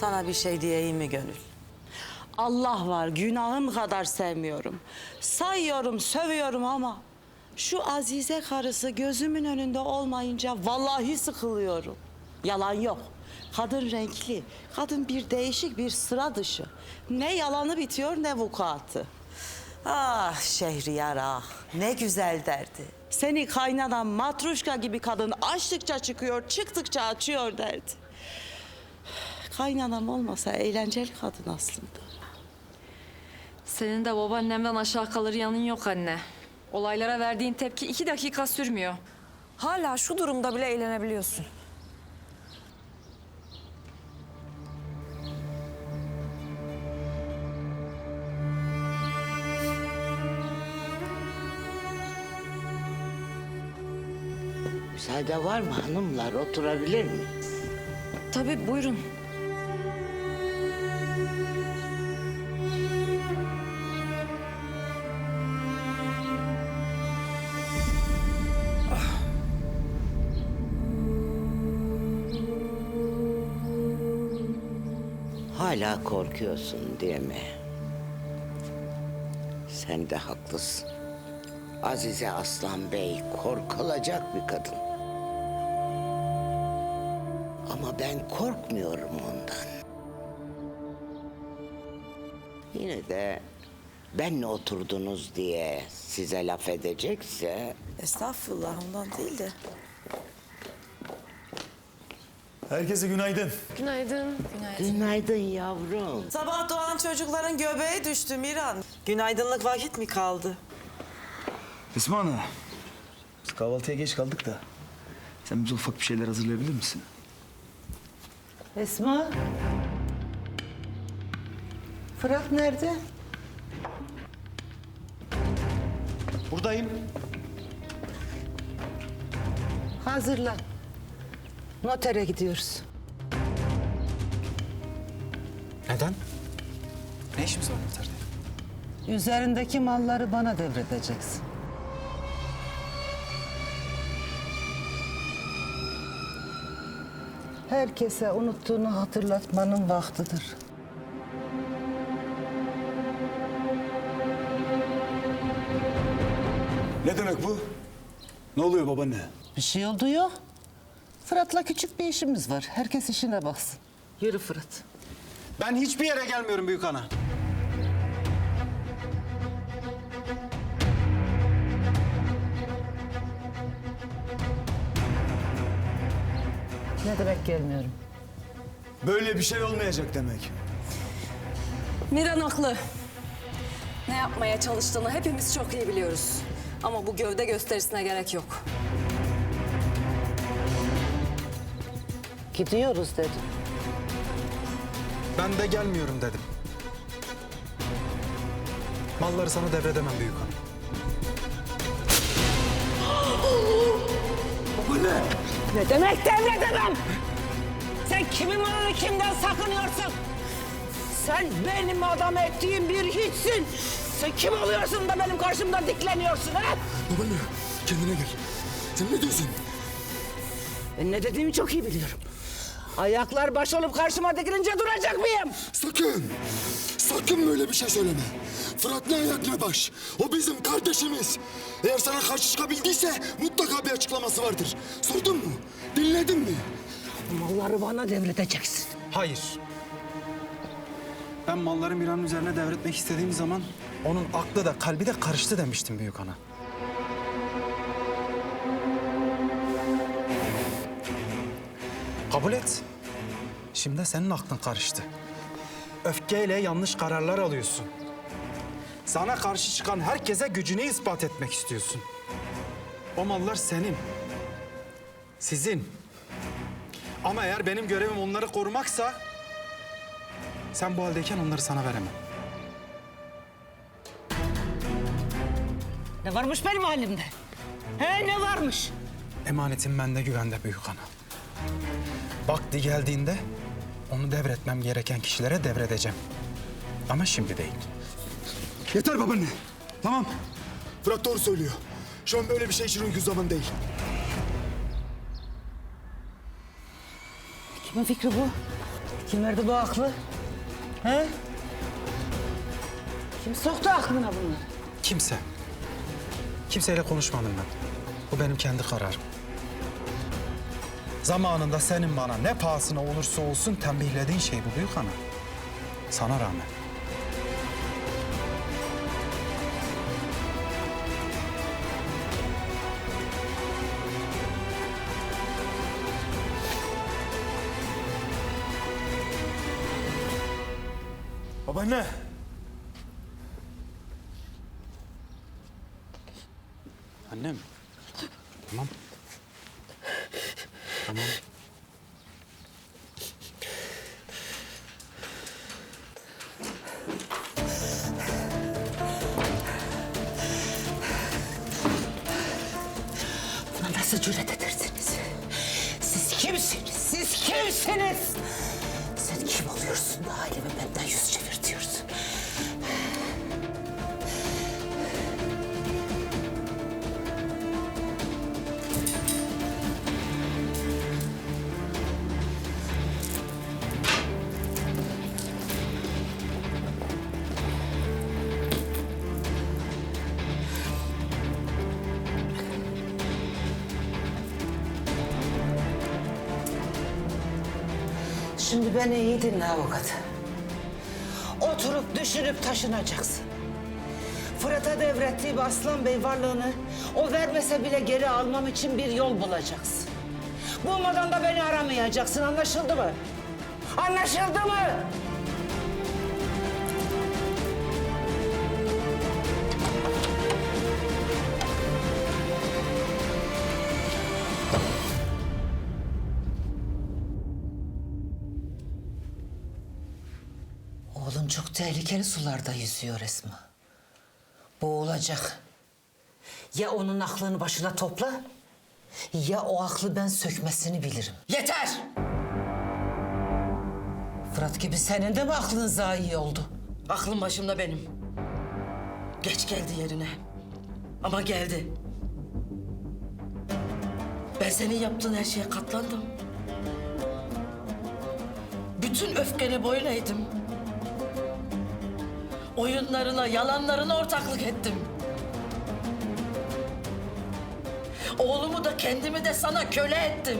Sana bir şey diyeyim mi Gönül? Allah var günahım kadar sevmiyorum. Sayıyorum, sövüyorum ama şu Azize karısı gözümün önünde olmayınca vallahi sıkılıyorum. Yalan yok. Kadın renkli, kadın bir değişik, bir sıra dışı. Ne yalanı bitiyor ne vukuatı. Ah Şehriyar ah, ne güzel derdi. Seni kaynadan matruşka gibi kadın açtıkça çıkıyor, çıktıkça açıyor derdi. Kaynanam olmasa eğlenceli kadın aslında. Senin de babaannemden aşağı kalır yanın yok anne. Olaylara verdiğin tepki iki dakika sürmüyor. Hala şu durumda bile eğlenebiliyorsun. Müsaade var mı hanımlar? Oturabilir mi? Tabii buyurun. Hala korkuyorsun diye mi? Sen de haklısın. Azize Aslan Bey korkulacak bir kadın. Ama ben korkmuyorum ondan. Yine de benle oturdunuz diye size laf edecekse Estağfurullah ondan değil de. Herkese günaydın. günaydın yavrum. Sabah doğan çocukların göbeği düştü Miran. Günaydınlık vakit mi kaldı? Esma Ana. Biz kahvaltıya geç kaldık da. Sen bize ufak bir şeyler hazırlayabilir misin? Esma. Fırat nerede? Buradayım. Hazırlan. Notere gidiyoruz. Neden? Ne işimiz var noterde? Üzerindeki malları bana devredeceksin. Herkese unuttuğunu hatırlatmanın vaktidir. Ne demek bu? Ne oluyor babaanne? Bir şey oldu yok. Fırat'la küçük bir işimiz var. Herkes işine baksın. Yürü Fırat. Ben hiçbir yere gelmiyorum büyük ana. Ne demek gelmiyorum. Böyle bir şey olmayacak demek. Miran haklı. Ne yapmaya çalıştığını hepimiz çok iyi biliyoruz. Ama bu gövde gösterisine gerek yok. Gidiyoruz dedim. Ben de gelmiyorum dedim. Malları sana devredemem büyük ana. Ne demek devredemem? Sen kimin malını kimden sakınıyorsun? Sen benim adam ettiğim bir hiçsin. Sen kim oluyorsun da benim karşımda dikleniyorsun ha? Babaanne kendine gel. Sen ne diyorsun? Ben ne dediğimi çok iyi biliyorum. Ayaklar baş olup karşıma dikilince duracak mıyım? Sakın! Sakın böyle bir şey söyleme. Fırat ne ayak ne baş. O bizim kardeşimiz. Eğer sana karşı çıkabildiyse mutlaka bir açıklaması vardır. Sordun mu? Dinledin mi? Malları bana devredeceksin. Hayır. Ben malları Miran'ın üzerine devretmek istediğim zaman onun aklı da kalbi de karıştı demiştim büyük ana. Kabul et. Şimdi senin aklın karıştı. Öfkeyle yanlış kararlar alıyorsun. Sana karşı çıkan herkese gücünü ispat etmek istiyorsun. O mallar senin. Sizin. Ama eğer benim görevim onları korumaksa... ...sen bu haldeyken onları sana veremem. Ne varmış benim halimde? He ne varmış? Emanetim bende güvende büyük ana. Vakti geldiğinde onu devretmem gereken kişilere devredeceğim. Ama şimdi değil. Yeter babaanne. Tamam. Fırat doğru söylüyor. Şu an böyle bir şey için uygun zaman değil. Kimin fikri bu? Kim verdi bu aklı? He? Kim soktu aklına bunu? Kimse. Kimseyle konuşmadım ben. Bu benim kendi kararım. Zamanında senin bana ne pahasına olursa olsun tembihlediğin şey bu büyük ana. Sana rağmen. Babaanne. Annem. Tamam. Tamam. Buna nasıl cüret edersiniz? Siz kimsiniz? Siz kimsiniz? Sen kim oluyorsun da aileme benden yüz Şimdi beni iyi dinle avukat. Oturup düşünüp taşınacaksın. Fırat'a devrettiğim Aslan Bey varlığını o vermese bile geri almam için bir yol bulacaksın. Bulmadan da beni aramayacaksın anlaşıldı mı? Anlaşıldı mı? Tehlikeli sularda yüzüyor Esma. Boğulacak. Ya onun aklını başına topla, ya o aklı ben sökmesini bilirim. Yeter! Fırat gibi senin de mi aklın zayi oldu? Aklım başımda benim. Geç geldi yerine. Ama geldi. Ben senin yaptığın her şeye katlandım. Bütün öfkene boyun eğdim. Oyunlarına, yalanlarına ortaklık ettim. Oğlumu da kendimi de sana köle ettim.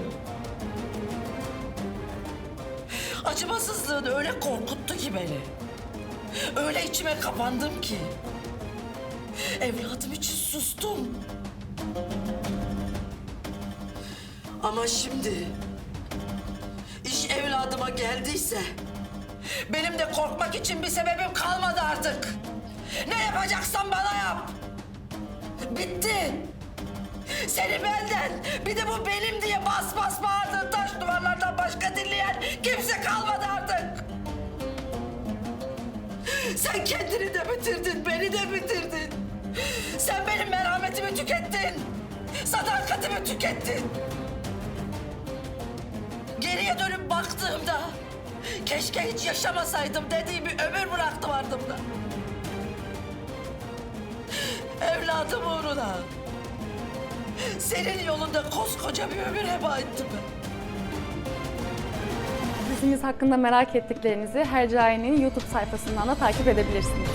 Acımasızlığın öyle korkuttu ki beni. Öyle içime kapandım ki. Evladım için sustum. Ama şimdi iş evladıma geldiyse benim de korkmak için bir sebebim kalmadı artık. Ne yapacaksan bana yap. Bitti. Seni benden bir de bu benim diye bas bas bağırdığın taş duvarlardan başka dinleyen kimse kalmadı artık. Sen kendini de bitirdin, beni de bitirdin. Sen benim merhametimi tükettin. Sadakatimi tükettin. Geriye dönüp baktığımda keşke hiç yaşamasaydım dediğim bir ömür bıraktım ardımda. Evladım uğruna. Senin yolunda koskoca bir ömür heba ettim ben. Dizimiz hakkında merak ettiklerinizi Hercai'nin YouTube sayfasından da takip edebilirsiniz.